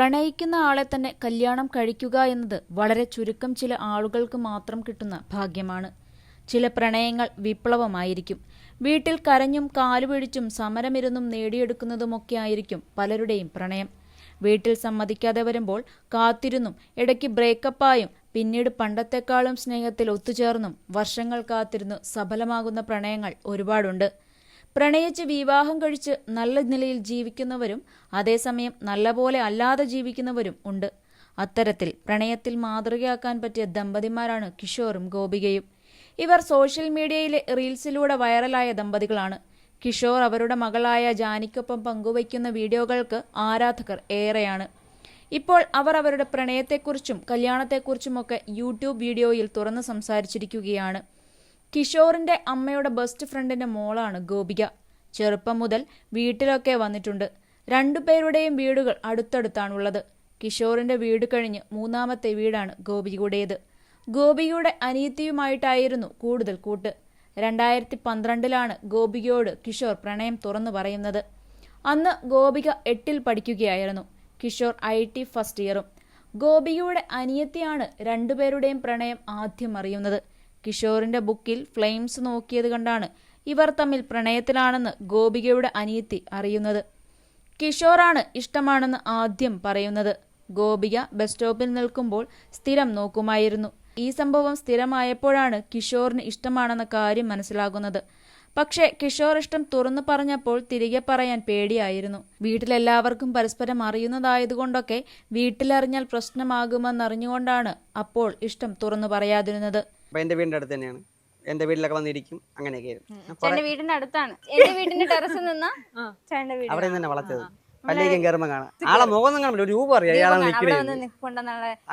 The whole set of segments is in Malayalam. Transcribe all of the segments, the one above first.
പ്രണയിക്കുന്ന ആളെ തന്നെ കല്യാണം കഴിക്കുക എന്നത് വളരെ ചുരുക്കം ചില ആളുകൾക്ക് മാത്രം കിട്ടുന്ന ഭാഗ്യമാണ്. ചില പ്രണയങ്ങൾ വിപ്ലവമായിരിക്കും. വീട്ടിൽ കരഞ്ഞും കാലുപിടിച്ചും സമരമിരുന്നും നേടിയെടുക്കുന്നതുമൊക്കെ ആയിരിക്കും പലരുടെയും പ്രണയം. വീട്ടിൽ സമ്മതിക്കാതെ വരുമ്പോൾ കാത്തിരുന്നും ഇടയ്ക്ക് ബ്രേക്കപ്പായും പിന്നീട് പണ്ടത്തെക്കാളും സ്നേഹത്തിൽ ഒത്തുചേർന്നും വർഷങ്ങൾ കാത്തിരുന്നു സഫലമാകുന്ന പ്രണയങ്ങൾ ഒരുപാടുണ്ട്. പ്രണയിച്ച് വിവാഹം കഴിച്ച് നല്ല നിലയിൽ ജീവിക്കുന്നവരും അതേസമയം നല്ലപോലെ അല്ലാതെ ജീവിക്കുന്നവരും ഉണ്ട്. അത്തരത്തിൽ പ്രണയത്തിൽ മാതൃകയാക്കാൻ പറ്റിയ ദമ്പതിമാരാണ് കിഷോറും ഗോപികയും. ഇവർ സോഷ്യൽ മീഡിയയിലെ റീൽസിലൂടെ വൈറലായ ദമ്പതികളാണ്. കിഷോർ അവരുടെ മകളായ ജാനിക്കൊപ്പം പങ്കുവയ്ക്കുന്ന വീഡിയോകൾക്ക് ആരാധകർ ഏറെയാണ്. ഇപ്പോൾ അവർ അവരുടെ പ്രണയത്തെക്കുറിച്ചും കല്യാണത്തെക്കുറിച്ചുമൊക്കെ യൂട്യൂബ് വീഡിയോയിൽ തുറന്ന് സംസാരിച്ചിരിക്കുകയാണ്. കിഷോറിന്റെ അമ്മയുടെ ബെസ്റ്റ് ഫ്രണ്ടിന്റെ മോളാണ് ഗോപിക. ചെറുപ്പം മുതൽ വീട്ടിലൊക്കെ വന്നിട്ടുണ്ട്. രണ്ടുപേരുടെയും വീടുകൾ അടുത്തടുത്താണുള്ളത്. കിഷോറിന്റെ വീട് കഴിഞ്ഞ് മൂന്നാമത്തെ വീടാണ് ഗോപികയുടേത്. ഗോപികയുടെ അനിയത്തിയുമായിട്ടായിരുന്നു കൂടുതൽ കൂട്ട്. രണ്ടായിരത്തി പന്ത്രണ്ടിലാണ് ഗോപികയോട് കിഷോർ പ്രണയം തുറന്നു പറയുന്നത്. അന്ന് ഗോപിക എട്ടിൽ പഠിക്കുകയായിരുന്നു. കിഷോർ ഐ ടി ഫസ്റ്റ് ഇയറും. ഗോപികയുടെ അനിയത്തിയാണ് രണ്ടുപേരുടെയും പ്രണയം ആദ്യം അറിയുന്നത്. കിഷോറിന്റെ ബുക്കിൽ ഫ്ലെയിംസ് നോക്കിയത് കണ്ടാണ് ഇവർ തമ്മിൽ പ്രണയത്തിലാണെന്ന് ഗോപികയുടെ അനിയത്തി അറിയുന്നത്. കിഷോറാണ് ഇഷ്ടമാണെന്ന് ആദ്യം പറയുന്നത്. ഗോപിക ബസ് സ്റ്റോപ്പിൽ നിൽക്കുമ്പോൾ സ്ഥിരം നോക്കുമായിരുന്നു. ഈ സംഭവം സ്ഥിരമായപ്പോഴാണ് കിഷോറിന് ഇഷ്ടമാണെന്ന കാര്യം മനസ്സിലാകുന്നത്. പക്ഷേ കിഷോർ ഇഷ്ടം തുറന്നു പറഞ്ഞപ്പോൾ തിരികെ പറയാൻ പേടിയായിരുന്നു. വീട്ടിലെല്ലാവർക്കും പരസ്പരം അറിയുന്നതായതുകൊണ്ടൊക്കെ വീട്ടിലറിഞ്ഞാൽ പ്രശ്നമാകുമെന്നറിഞ്ഞുകൊണ്ടാണ് അപ്പോൾ ഇഷ്ടം തുറന്നു പറയാതിരുന്നത്. എന്റെ വീടിന്റെ അടുത്ത് തന്നെയാണ്. എന്റെ വീട്ടിലൊക്കെ വന്നിരിക്കും അങ്ങനെയൊക്കെ ആയിരുന്നു വീടിന്റെ അടുത്താണ്. എന്റെ വീടിന്റെ ടെറസിൽ നിന്ന് അവിടെ നിന്ന് തന്നെ വളർത്തത് പള്ളിയേക്കും കേറുമ്പോ കാണാം. ആളെ മുഖം നിങ്ങൾ ഒരു രൂപം അറിയാം.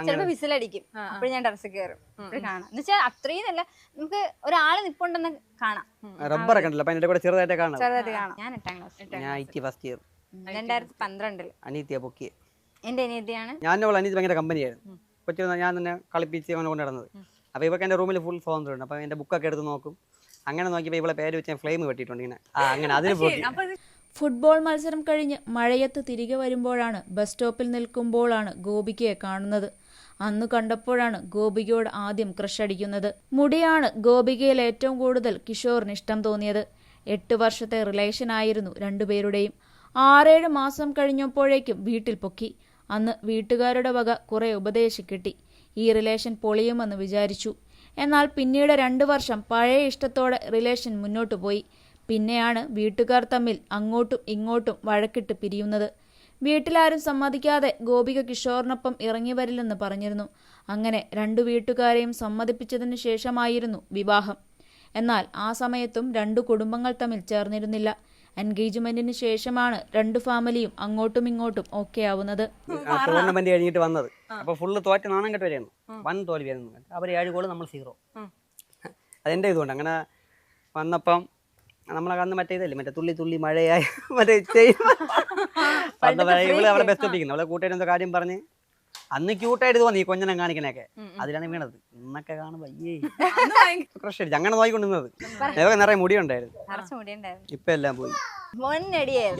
ചിലപ്പോ വിസിലടിക്കും. അപ്പോൾ ഞാൻ ടെറസ് കേറും. അപ്പോൾ കാണാം. എന്ന് വെച്ചാൽ അത്രയും അല്ല നമുക്ക് ഒരാൾ നിപ്പുണ്ടെന്ന് കാണാം. റബ്ബർ ഉണ്ടല്ലോ. അപ്പൊ കൂടെ ചെറുതായിട്ട് കാണാം ചെറുതായിട്ട് കാണാം. ഞാൻ എട്ടാം ക്ലാസ് ഞാൻ ഐ ടി ഫസ്റ്റ് ഇയർ രണ്ടായിരത്തി പന്ത്രണ്ടിൽ അനീത്തിയ പൊക്കി എന്റെ അനീതിയാണ്. ഞാൻ അവൾ അനീതി ഭയങ്കര കമ്പനിയായിരുന്നു. കൊച്ചു ഞാൻ തന്നെ കളിപ്പിച്ച് അവനെ കൊണ്ട് നടന്നത്. അപ്പൊ ഇവക്ക് എന്റെ റൂമിൽ ഫുൾ സ്വാതന്ത്ര്യമുണ്ട് അപ്പൊ എന്റെ ബുക്കൊക്കെ എടുത്ത് നോക്കും. അങ്ങനെ നോക്കിയപ്പോൾ ഇവളെ പേര് വെച്ച് ഞാൻ ഫ്ലെയിം വെട്ടിയിട്ടുണ്ട് ഇങ്ങനെ. ആ അങ്ങനെ അതിന് പോയി ഫുട്ബോൾ മത്സരം കഴിഞ്ഞ് മഴയത്ത് തിരികെ വരുമ്പോഴാണ് ബസ് സ്റ്റോപ്പിൽ നിൽക്കുമ്പോഴാണ് ഗോപികയെ കാണുന്നത്. അന്ന് കണ്ടപ്പോഴാണ് ഗോപികയോട് ആദ്യം ക്രഷടിക്കുന്നത് മുടിയാണ് ഗോപികയിൽ ഏറ്റവും കൂടുതൽ കിഷോറിന് ഇഷ്ടം തോന്നിയത്. എട്ട് വർഷത്തെ റിലേഷൻ ആയിരുന്നു രണ്ടുപേരുടെയും. ആറേഴ് മാസം കഴിഞ്ഞപ്പോഴേക്കും വീട്ടിൽ പൊക്കി. അന്ന് വീട്ടുകാരുടെ വക കുറെ ഉപദേശം കിട്ടി. ഈ റിലേഷൻ പൊളിയുമെന്ന് വിചാരിച്ചു. എന്നാൽ പിന്നീട് രണ്ടു വർഷം പഴയ ഇഷ്ടത്തോടെ റിലേഷൻ മുന്നോട്ടു പോയി. പിന്നെയാണ് വീട്ടുകാർ തമ്മിൽ അങ്ങോട്ടും ഇങ്ങോട്ടും വഴക്കിട്ട് പിരിയുന്നത്. വീട്ടിലാരും സമ്മതിക്കാതെ ഗോപിക കിഷോറിനൊപ്പം ഇറങ്ങി വരില്ലെന്ന് പറഞ്ഞിരുന്നു. അങ്ങനെ രണ്ടു വീട്ടുകാരെയും സമ്മതിപ്പിച്ചതിന് ശേഷമായിരുന്നു വിവാഹം. എന്നാൽ ആ സമയത്തും രണ്ടു കുടുംബങ്ങൾ തമ്മിൽ ചേർന്നിരുന്നില്ല. എൻഗേജ്മെന്റിന് ശേഷമാണ് രണ്ടു ഫാമിലിയും അങ്ങോട്ടും ഇങ്ങോട്ടും ഓക്കെ ആവുന്നത് ടൂർണമെന്റ് കഴിഞ്ഞിട്ട് വന്നത്. അപ്പോൾ ഫുള്ള് തോറ്റ നാണം കെട്ട് വൻ തോൽവിയായിരുന്നു അവർ ഏഴ് ഗോൾ നമ്മൾ സീറോ. അതെന്റെ ഇതുകൊണ്ട്. അങ്ങനെ വന്നപ്പം നമ്മളെ കന്ന് മറ്റേ ഇതല്ലേ മറ്റേ തുള്ളി തുള്ളി മഴയായി മറ്റേ ഇവൾ അവളെ ബെസ്റ്റ് ഒപ്പിക്കുന്നു അവളെ കൂട്ടുകാരി എന്തോ കാര്യം പറഞ്ഞ് അന്ന് ക്യൂട്ടായിട്ട് തോന്നി ഈ കൊഞ്ഞനം കാണിക്കണൊക്കെ. അതിലാണ് വീണത്. ഇന്നൊക്കെ കാണുമ്പോ അയ്യേ. ക്രഷ് അടിച്ച്. അങ്ങനെ നോക്കിക്കൊണ്ടിരുന്നത് ഇവർക്ക് നിറയെ മുടിയുണ്ടായിരുന്നു. ഇപ്പൊ എല്ലാം പോയി.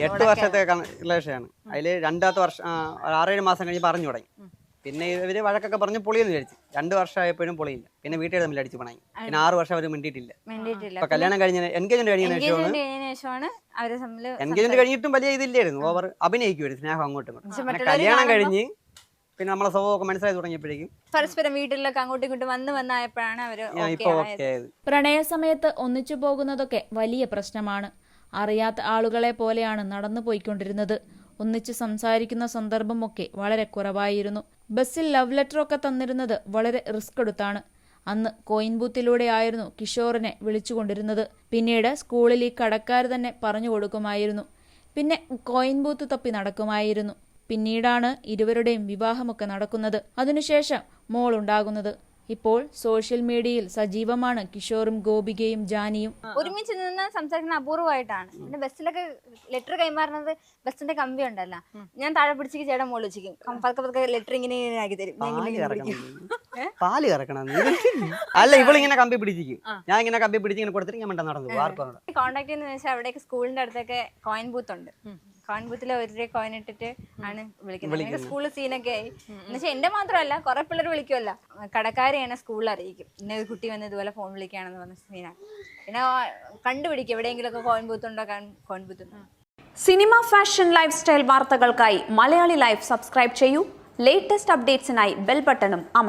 എട്ട് വർഷത്തെ റിലേഷനാണ് അതിൽ രണ്ടാമത്തെ വർഷം ആറേഴ് മാസം കഴിഞ്ഞ് പറഞ്ഞു തുടങ്ങി. പിന്നെ ഇവർ വഴക്കൊക്കെ പറഞ്ഞ് പൊളിയെന്ന് വിചാരിച്ചു. രണ്ട് വർഷമായപ്പോഴും പൊളിയില്ല. പിന്നെ വീട്ടിൽ തമ്മിൽ അടിച്ചു പണങ്ങി പിന്നെ ആറ് വർഷം അവർ മിണ്ടിയിട്ടില്ല. അപ്പൊ കല്യാണം കഴിഞ്ഞ എൻഗേജ്മെന്റ് കഴിഞ്ഞ ശേഷമാണ് എൻഗേജ്മെന്റ് കഴിഞ്ഞിട്ടും വലിയ ഇതില്ലായിരുന്നു. ഓവർ അഭിനയിക്കുമായിരുന്നു സ്നേഹം അങ്ങോട്ടും ഇങ്ങോട്ടും. പിന്നെ കല്യാണം കഴിഞ്ഞ് പിന്നെ നമ്മളെ സ്വഭാവമൊക്കെ മനസ്സിലായി തുടങ്ങിയപ്പോഴേക്കും. പരസ്പരം വീട്ടിലൊക്കെ അങ്ങോട്ടും ഇങ്ങോട്ടും വന്ന് വന്നായപ്പോഴാണ് അവർ പ്രണയ സമയത്ത് ഒന്നിച്ചു പോകുന്നതൊക്കെ വലിയ പ്രശ്നമാണ്. അറിയാത്ത ആളുകളെ പോലെയാണ് നടന്നു പോയിക്കൊണ്ടിരുന്നത് ഒന്നിച്ച് സംസാരിക്കുന്ന സന്ദർഭമൊക്കെ വളരെ കുറവായിരുന്നു. ബസ്സിൽ ലവ് ലെറ്റർ ഒക്കെ തന്നിരുന്നത് വളരെ റിസ്ക് എടുത്താണ്. അന്ന് കോയിൻ ബൂത്തിലൂടെയായിരുന്നു കിഷോറിനെ വിളിച്ചുകൊണ്ടിരുന്നത്. പിന്നീട് സ്കൂളിൽ ഈ കടക്കാർ തന്നെ പറഞ്ഞു കൊടുക്കുമായിരുന്നു. പിന്നെ കോയിൻ ബൂത്ത് തപ്പി നടക്കുമായിരുന്നു. പിന്നീടാണ് ഇരുവരുടെയും വിവാഹമൊക്കെ നടക്കുന്നത്. അതിനുശേഷം മോൾ ഉണ്ടാകുന്നത് ഇപ്പോൾ സോഷ്യൽ മീഡിയയിൽ സജീവമാണ് കിഷോറും ഗോപികയും ജാനിയും. ഒരുമിച്ച് നിന്ന് സംസാരിക്കുന്ന അപൂർവമായിട്ടാണ്. പിന്നെ ബസ്സിലൊക്കെ ലെറ്റർ കൈമാറുന്നത് ബസ്സിന്റെ കമ്പി ഉണ്ടല്ലോ ഞാൻ താഴെ പിടിച്ച് ചേട്ടൻ മോൾ വെച്ചിരിക്കും. പതുക്കെ പതുക്കെ ലെറ്റർ ഇങ്ങനെ ഇങ്ങനെ ആക്കി തരും. പാൽ കറക്കണം. അല്ല ഇവളിങ്ങനെ കമ്പി പിടിച്ചിരിക്കും. ഞാൻ ഇങ്ങനെ കമ്പി പിടിച്ച് ഇങ്ങനെ കൊടുത്തിട്ട് ഞാൻ നടന്നു. അറിയണ്ട. ചെയ്യുന്ന വെച്ചാൽ സ്കൂളിന്റെ അടുത്തൊക്കെ കോയിൻ ബൂത്ത് ഉണ്ട്. കോയിൻ ഒരു രൂപ കോയിൻ ഇട്ടിട്ട് ആണ് വിളിക്കുന്നത്. സ്കൂളിൽ സീനൊക്കെ ആയി. എന്നുവെച്ചാൽ എന്റെ മാത്രമല്ല കുറെ പിള്ളേർ വിളിക്കുമല്ല കടക്കാരെയാണ് സ്കൂളിൽ അറിയിക്കും. ഇന്ന ഒരു കുട്ടി വന്ന് ഇതുപോലെ ഫോൺ വിളിക്കുകയാണെന്ന് പറഞ്ഞ സീനാണ് പിന്നെ കണ്ടുപിടിക്കും. എവിടെയെങ്കിലുമൊക്കെ കോയിൻ ബൂത്ത് ഉണ്ടോ? Coin booth cinema fashion life style വാർത്തകൾക്കായി മലയാളി ലൈഫ് സബ്സ്ക്രൈബ് ചെയ്യൂ. ലേറ്റസ്റ്റ് അപ്ഡേറ്റ്സിനായി ബെൽ ബട്ടണും അമർ